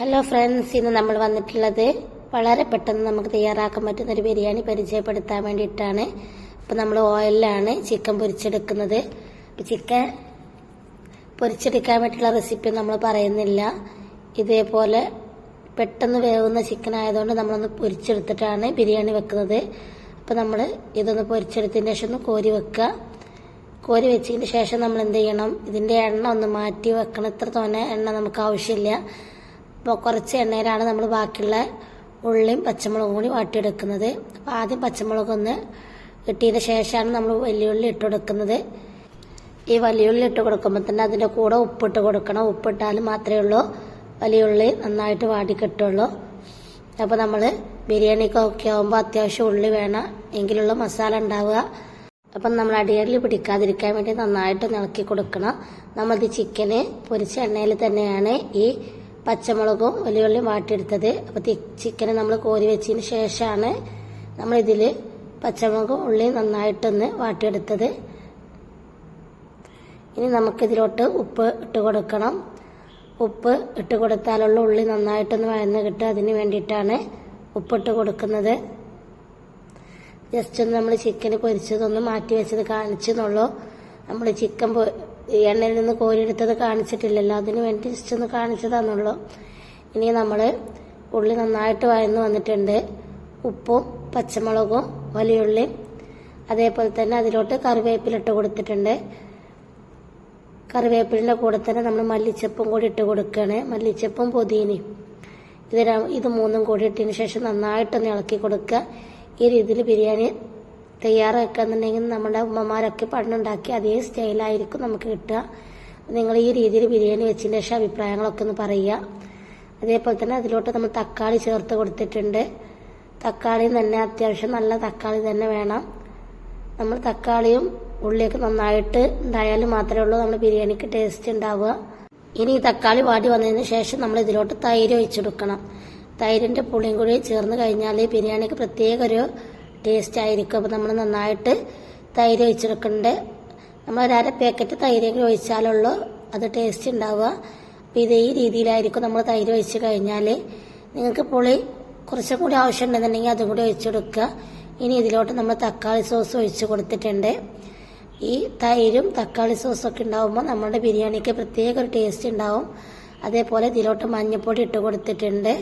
Hello friends ഇന്ന് നമ്മൾ വന്നിട്ടുള്ളത് വളരെ പെട്ടെന്ന് നമുക്ക് തയ്യാറാക്കാൻ പറ്റുന്ന ഒരു ബിരിയാണി പരിചയപ്പെടുത്താൻ വേണ്ടിയിട്ടാണ്. ഇപ്പം നമ്മൾ ഓയിലാണ് ചിക്കൻ പൊരിച്ചെടുക്കുന്നത്. ചിക്കൻ പൊരിച്ചെടുക്കാൻ വേണ്ടിയിട്ടുള്ള റെസിപ്പി നമ്മൾ പറയുന്നില്ല. ഇതേപോലെ പെട്ടെന്ന് വേവുന്ന ചിക്കൻ ആയതുകൊണ്ട് നമ്മളൊന്ന് പൊരിച്ചെടുത്തിട്ടാണ് ബിരിയാണി വെക്കുന്നത്. അപ്പം നമ്മൾ ഇതൊന്ന് പൊരിച്ചെടുത്തതിന് ശേഷം ഒന്ന് കോരി വെക്കുക. കോരി വെച്ചതിന് ശേഷം നമ്മൾ എന്ത് ചെയ്യണം? ഇതിന്റെ എണ്ണ ഒന്ന് മാറ്റി വെക്കണം. ഇത്ര തോന്നെ എണ്ണ നമുക്ക് ആവശ്യമില്ല. അപ്പോൾ കുറച്ച് എണ്ണയിലാണ് നമ്മൾ ബാക്കിയുള്ള ഉള്ളിയും പച്ചമുളകും കൂടി വാട്ടിയെടുക്കുന്നത്. അപ്പോൾ ആദ്യം പച്ചമുളക് ഒന്ന് ഇട്ടതിന് ശേഷമാണ് നമ്മൾ വലിയുള്ളി ഇട്ട് കൊടുക്കുന്നത്. ഈ വലിയുള്ളി ഇട്ട് കൊടുക്കുമ്പോൾ തന്നെ അതിന്റെ കൂടെ ഉപ്പിട്ട് കൊടുക്കണം. ഉപ്പിട്ടാൽ മാത്രമേ ഉള്ളൂ. വലിയുള്ളി നന്നായിട്ട് വാടി കിട്ടുള്ളൂ. അപ്പോൾ നമ്മൾ ബിരിയാണിക്കൊക്കെ ആകുമ്പോൾ അത്യാവശ്യം ഉള്ളി വേണം. എങ്കിലുള്ള മസാല ഉണ്ടാവുക. അപ്പം നമ്മൾ അടിയറിൽ പിടിക്കാതിരിക്കാൻ വേണ്ടി നന്നായിട്ട് ഇളക്കി കൊടുക്കണം. നമ്മളത് ചിക്കന് പൊരിച്ച എണ്ണയിൽ തന്നെയാണ് ഈ പച്ചമുളകും വലിയുള്ളിയും വാട്ടിയെടുത്തത്. അപ്പോൾ ചിക്കൻ നമ്മൾ കോരി വെച്ചതിന് ശേഷമാണ് നമ്മളിതിൽ പച്ചമുളകും ഉള്ളിയും നന്നായിട്ടൊന്ന് വാട്ടിയെടുത്തത്. ഇനി നമുക്കിതിലോട്ട് ഉപ്പ് ഇട്ട് കൊടുക്കണം. ഉപ്പ് ഇട്ട് കൊടുത്താലുള്ള ഉള്ളി നന്നായിട്ടൊന്ന് വഴന്ന് കിട്ടുക. അതിന് വേണ്ടിയിട്ടാണ് ഉപ്പിട്ട് കൊടുക്കുന്നത്. ജസ്റ്റ് ഒന്ന് നമ്മൾ ചിക്കൻ പൊരിച്ചതൊന്ന് മാറ്റി വെച്ചത് കാണിച്ചെന്നുള്ളൂ. നമ്മൾ ചിക്കൻ എണ്ണയിൽ നിന്ന് കോരിയെടുത്തത് കാണിച്ചിട്ടില്ലല്ലോ. അതിന് വേണ്ടി ജസ്റ്റ് ഒന്ന് കാണിച്ചതാന്നുള്ളൂ ഇനി നമ്മൾ ഉള്ളി നന്നായിട്ട് വഴന്ന് വന്നിട്ടുണ്ട്. ഉപ്പും പച്ചമുളകും വലിയുള്ളിയും അതേപോലെ തന്നെ അതിലോട്ട് കറിവേപ്പിലിട്ട് കൊടുത്തിട്ടുണ്ട്. കറിവേപ്പിലിന്റെ കൂടെ തന്നെ നമ്മൾ മല്ലിച്ചപ്പും കൂടി ഇട്ട് കൊടുക്കുകയാണ് മല്ലിച്ചപ്പും പുതിനയും. ഇത് ഇത് മൂന്നും കൂടി ഇട്ടതിന് ശേഷം നന്നായിട്ടൊന്ന് ഇളക്കി കൊടുക്കുക. ഈ രീതിയിൽ ബിരിയാണി തയ്യാറാക്കുകയെന്നുണ്ടെങ്കിൽ നമ്മുടെ ഉമ്മമാരൊക്കെ പണ്ടുണ്ടാക്കി അതേ സ്റ്റൈലായിരിക്കും നമുക്ക് കിട്ടുക. നിങ്ങൾ ഈ രീതിയിൽ ബിരിയാണി വെച്ചതിന് ശേഷം അഭിപ്രായങ്ങളൊക്കെ ഒന്ന് പറയുക. അതേപോലെ തന്നെ അതിലോട്ട് നമ്മൾ തക്കാളി ചേർത്ത് കൊടുത്തിട്ടുണ്ട്. തക്കാളി തന്നെ അത്യാവശ്യം നല്ല തക്കാളി തന്നെ വേണം. നമ്മൾ തക്കാളിയും ഉള്ളിയൊക്കെ നന്നായിട്ട് ഉണ്ടായാലും മാത്രമേ ഉള്ളൂ നമ്മുടെ ബിരിയാണിക്ക് ടേസ്റ്റ് ഉണ്ടാവുക ഇനി ഈ തക്കാളി വാടി വന്നതിന് ശേഷം നമ്മൾ ഇതിലോട്ട് തൈര് ഒഴിച്ചെടുക്കണം. തൈരിന്റെ പുളിയും കൂടി ചേർന്ന് കഴിഞ്ഞാൽ ബിരിയാണിക്ക് പ്രത്യേക ഒരു ടേസ്റ്റ് ആയിരിക്കും അപ്പോൾ നമ്മൾ നന്നായിട്ട് തൈര് ഒഴിച്ചെടുക്കേണ്ടത് നമ്മൾ ഒരര പാക്കറ്റ് തൈരെങ്കിലും ഒഴിച്ചാലുള്ളൂ അത് ടേസ്റ്റ് ഉണ്ടാവുക അപ്പോൾ ഇതേ രീതിയിലായിരിക്കും നമ്മൾ തൈര് ഒഴിച്ച് കഴിഞ്ഞാൽ നിങ്ങൾക്ക് പുളി കുറച്ചും കൂടി ആവശ്യമുണ്ടെന്നുണ്ടെങ്കിൽ അതും കൂടി ഒഴിച്ചെടുക്കുക. ഇനി ഇതിലോട്ട് നമ്മൾ തക്കാളി സോസ് ഒഴിച്ച് കൊടുത്തിട്ടുണ്ട്. ഈ തൈരും തക്കാളി സോസും ഒക്കെ ഉണ്ടാവുമ്പോൾ നമ്മുടെ ബിരിയാണിക്ക് പ്രത്യേക ഒരു ടേസ്റ്റ് ഉണ്ടാവും അതേപോലെ ഇതിലോട്ട് മഞ്ഞൾപ്പൊടി ഇട്ട് കൊടുത്തിട്ടുണ്ട്.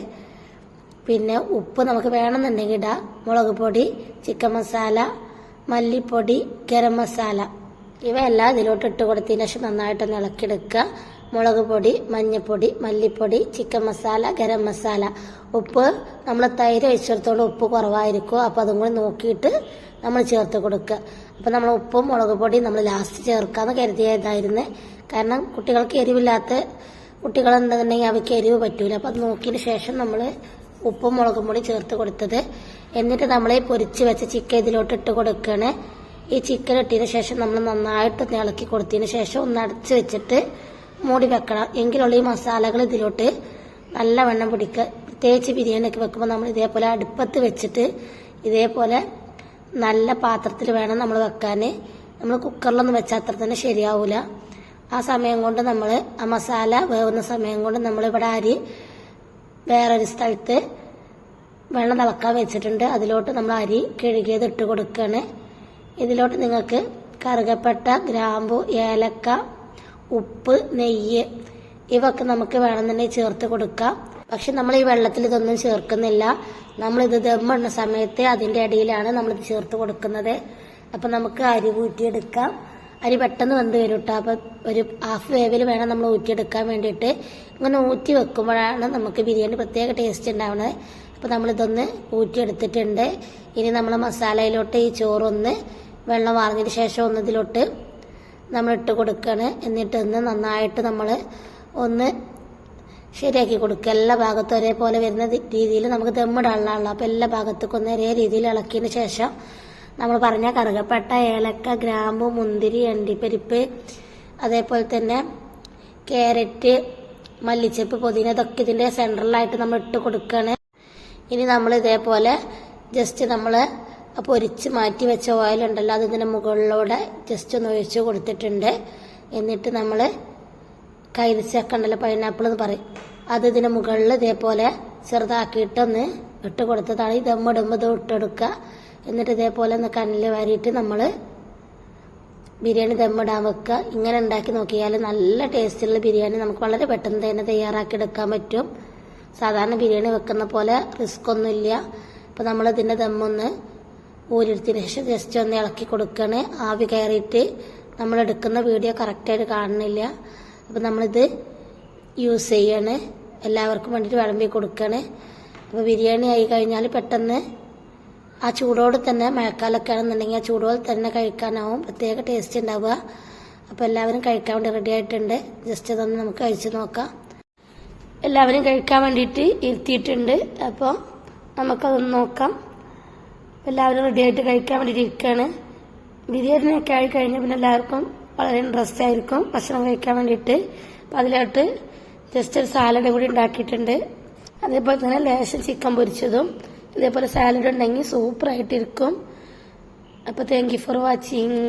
പിന്നെ ഉപ്പ് നമുക്ക് വേണമെന്നുണ്ടെങ്കിൽ ഇടാം. മുളക് പൊടി ചിക്കൻ മസാല മല്ലിപ്പൊടി ഗരം മസാല. ഇവയെല്ലാം ഇതിലോട്ട് ഇട്ട് കൊടുത്തതിന് ശേഷം നന്നായിട്ടൊന്ന് ഇളക്കിയെടുക്കുക. മുളക് പൊടി മഞ്ഞൾപ്പൊടി മല്ലിപ്പൊടി ചിക്കൻ മസാല ഗരം മസാല. ഉപ്പ് നമ്മൾ തൈര് ഒഴിച്ചെടുത്തോണ്ട് ഉപ്പ് കുറവായിരിക്കും. അപ്പോൾ അതും കൂടി നോക്കിയിട്ട് നമ്മൾ ചേർത്ത് കൊടുക്കുക. അപ്പോൾ നമ്മൾ ഉപ്പും മുളക് പൊടിയും നമ്മൾ ലാസ്റ്റ് ചേർക്കാമെന്ന് കരുതിയതായിരുന്നു കാരണം കുട്ടികൾക്ക് എരിവില്ലാത്ത കുട്ടികളുണ്ടെന്നുണ്ടെങ്കിൽ അവയ്ക്ക് എരിവ് പറ്റൂല. അപ്പോൾ അത് നോക്കിയതിന് ശേഷം നമ്മൾ ഉപ്പും മുളകും പൊടി ചേർത്ത് കൊടുത്തത്. എന്നിട്ട് നമ്മൾ ഈ പൊരിച്ച് വെച്ച ചിക്കൻ ഇതിലോട്ട് ഇട്ട് കൊടുക്കുകയാണ് ഈ ചിക്കൻ ഇട്ടതിന് ശേഷം നമ്മൾ നന്നായിട്ട് ഇളക്കി കൊടുത്തതിന് ശേഷം ഒന്ന് അടച്ച് വെച്ചിട്ട് മൂടി വെക്കണം. എങ്കിലുള്ള ഈ മസാലകൾ ഇതിലോട്ട് നല്ല വെണ്ണം പിടിക്കുക പ്രത്യേകിച്ച് ബിരിയാണിയൊക്കെ വെക്കുമ്പോൾ നമ്മൾ ഇതേപോലെ അടുപ്പത്ത് വെച്ചിട്ട് ഇതേപോലെ നല്ല പാത്രത്തിൽ വേണം നമ്മൾ വെക്കാൻ നമ്മൾ കുക്കറിലൊന്നും വെച്ചാൽ അത്ര തന്നെ ശരിയാവില്ല ആ സമയം കൊണ്ട് നമ്മൾ ആ മസാല വേവുന്ന സമയം കൊണ്ട് നമ്മളിവിടെ അരി വേറൊരു സ്ഥലത്ത് വെള്ളം തിളക്കാൻ വെച്ചിട്ടുണ്ട്. അതിലോട്ട് നമ്മൾ അരി കഴുകിയത് ഇട്ട് കൊടുക്കുകയാണ് ഇതിലോട്ട് നിങ്ങൾക്ക് കറുകപ്പട്ട ഗ്രാമ്പു ഏലക്ക ഉപ്പ് നെയ്യ് ഇവയൊക്കെ നമുക്ക് വേണമെന്നുണ്ടെങ്കിൽ ചേർത്ത് കൊടുക്കാം. പക്ഷെ നമ്മൾ ഈ വെള്ളത്തിൽ ഇതൊന്നും ചേർക്കുന്നില്ല. നമ്മളിത് ദമ്മിടുന്ന സമയത്ത് അതിന്റെ ഇടയിലാണ് നമ്മളിത് ചേർത്ത് കൊടുക്കുന്നത്. അപ്പം നമുക്ക് അരി ഊറ്റിയെടുക്കാം. അരി പെട്ടെന്ന് വെന്ത് വരും കേട്ടോ അപ്പം ഒരു ഹാഫ് വേവിൽ വേണം നമ്മൾ ഊറ്റിയെടുക്കാൻ വേണ്ടിയിട്ട്. ഇങ്ങനെ ഊറ്റി വെക്കുമ്പോഴാണ് നമുക്ക് ബിരിയാണി പ്രത്യേക ടേസ്റ്റ് ഉണ്ടാവുന്നത് അപ്പോൾ നമ്മളിതൊന്ന് ഊറ്റിയെടുത്തിട്ടുണ്ട്. ഇനി നമ്മൾ മസാലയിലോട്ട് ഈ ചോറൊന്ന് വെള്ളം വാർന്നതിന് ശേഷം ഒന്നതിലോട്ട് നമ്മൾ ഇട്ട് കൊടുക്കുകയാണ് എന്നിട്ട് ഒന്ന് നന്നായിട്ട് നമ്മൾ ഒന്ന് ശരിയാക്കി കൊടുക്കുക. എല്ലാ ഭാഗത്തും ഒരേപോലെ വരുന്ന രീതിയിൽ നമുക്ക് ദമ്മിടാനുള്ള അപ്പോൾ എല്ലാ ഭാഗത്തേക്കും ഒന്ന് ഒരേ രീതിയിൽ ഇളക്കിയതിന് ശേഷം നമ്മൾ പറഞ്ഞ കറുകപ്പട്ട ഏലക്ക ഗ്രാമ്പു മുന്തിരി അണ്ടിപ്പരിപ്പ് അതേപോലെ തന്നെ ക്യാരറ്റ് മല്ലിച്ചപ്പ് പുതിന ഇതൊക്കെ ഇതിന്റെ സെൻട്രലായിട്ട് നമ്മൾ ഇട്ട് കൊടുക്കുകയാണ് ഇനി നമ്മൾ ഇതേപോലെ ജസ്റ്റ് നമ്മൾ പൊരിച്ച് മാറ്റി വെച്ച ഓയിൽ ഉണ്ടല്ലോ അത് ഇതിന്റെ മുകളിലൂടെ ജസ്റ്റ് ഒന്ന് ഒഴിച്ച് കൊടുത്തിട്ടുണ്ട്. എന്നിട്ട് നമ്മൾ കൈതച്ചക്ക ഉണ്ടല്ലോ പൈനാപ്പിൾ എന്ന് പറയും. അത് ഇതിന് മുകളിൽ ഇതേപോലെ ചെറുതാക്കിയിട്ടൊന്ന് ഇട്ട് കൊടുത്തതാണ്. ഈ ഇത് ഇട്ടെടുക്കുക എന്നിട്ട് ഇതേപോലെ ഒന്ന് കണ്ണിൽ വാരിയിട്ട് നമ്മൾ ബിരിയാണി ദമ്മിടാൻ വെക്കുക ഇങ്ങനെ ഉണ്ടാക്കി നോക്കിയാൽ നല്ല ടേസ്റ്റുള്ള ബിരിയാണി നമുക്ക് വളരെ പെട്ടെന്ന് തന്നെ തയ്യാറാക്കി എടുക്കാൻ പറ്റും. സാധാരണ ബിരിയാണി വെക്കുന്ന പോലെ റിസ്ക് ഒന്നുമില്ല അപ്പോൾ നമ്മൾ ഇതിന്റെ ദമ്മൊന്ന് ഊരിയെടുത്തതിന് ശേഷം ജസ്റ്റ് ഒന്ന് ഇളക്കി കൊടുക്കണേ. ആവി കയറിയിട്ട് നമ്മൾ എടുക്കുന്ന വീഡിയോ കറക്റ്റായിട്ട് കാണുന്നില്ല. അപ്പോൾ നമ്മളിത് യൂസ് ചെയ്യണേ. എല്ലാവർക്കും വേണ്ടിയിട്ട് വിളമ്പി കൊടുക്കണേ. അപ്പോൾ ബിരിയാണി ആയി കഴിഞ്ഞാൽ പെട്ടെന്ന് ആ ചൂടോട് തന്നെ മഴക്കാലമൊക്കെ ആണെന്നുണ്ടെങ്കിൽ ആ ചൂടോടെ തന്നെ കഴിക്കാനാവും. പ്രത്യേക ടേസ്റ്റ് ഉണ്ടാവുക. അപ്പോൾ എല്ലാവരും കഴിക്കാൻ വേണ്ടി റെഡി ആയിട്ടുണ്ട്. ജസ്റ്റ് ഇതൊന്ന് നമുക്ക് കഴിച്ചു നോക്കാം. എല്ലാവരും കഴിക്കാൻ വേണ്ടിയിട്ട് ഇരുത്തിയിട്ടുണ്ട്. അപ്പോൾ നമുക്കതൊന്ന് നോക്കാം. എല്ലാവരും റെഡി ആയിട്ട് കഴിക്കാൻ വേണ്ടിയിട്ട് ഇരിക്കുകയാണ് ബിരിയാണിയൊക്കെ ആയി കഴിഞ്ഞാൽ പിന്നെ എല്ലാവർക്കും വളരെ ഇൻട്രസ്റ്റ് ആയിരിക്കും ഭക്ഷണം കഴിക്കാൻ വേണ്ടിയിട്ട്. അപ്പോൾ അതിലോട്ട് ജസ്റ്റ് ഒരു സാലഡ് കൂടി ഉണ്ടാക്കിയിട്ടുണ്ട്. അതേപോലെ തന്നെ ലേശം ചിക്കൻ പൊരിച്ചതും. ഇതേപോലെ സാലഡ് ഉണ്ടെങ്കിൽ സൂപ്പറായിട്ടിരിക്കും അപ്പോൾ താങ്ക് യു ഫോർ വാച്ചിങ്